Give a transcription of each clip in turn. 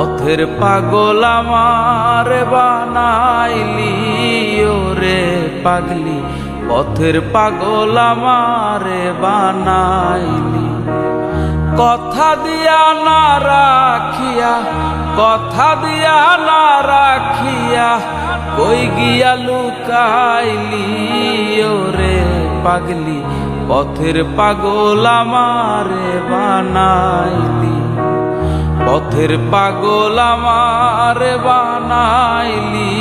পথের পাগল আমার বানাইলি, ওরে পাগলি। পথের পাগল আমার বানাইলি। কথা দিয়া না রাখিয়া, কথা দিয়া না রাখিয়া কই গিয়া লুকাইলি, ওরে পাগলি। পথের পাগল আমারে বানাইলি। পথের পাগল আমার বানাইলি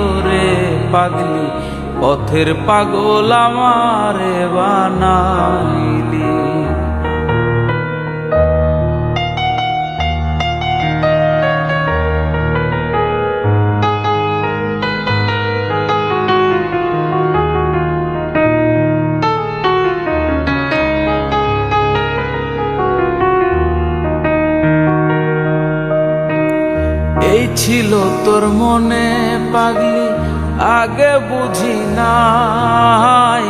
ওরে পাগলি। পথের পাগল আমার বানাইলি। এই ছিল তোর মনে পাগলি, আগে বুঝি নাই।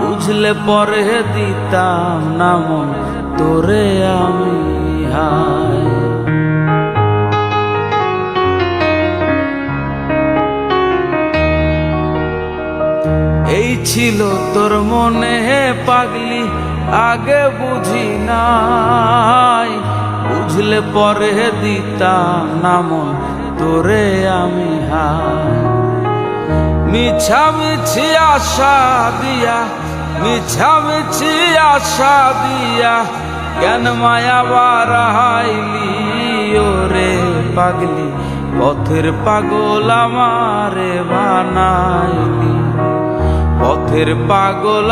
বুঝলে পরে দিতাম না মন, তোরে আমি হাই এই ছিল তোর মনে পাগলি, আগে বুঝি নাই। বুঝলে পরে দিতাম না মন তোরে আমি হাই মিছামিছি আশা দিয়া মিছামিছি আশা দিয়া কেন মায়া বারাইলি ওরে পাগলি, পথের পাগল আমারে বানাইলি। পথের পাগল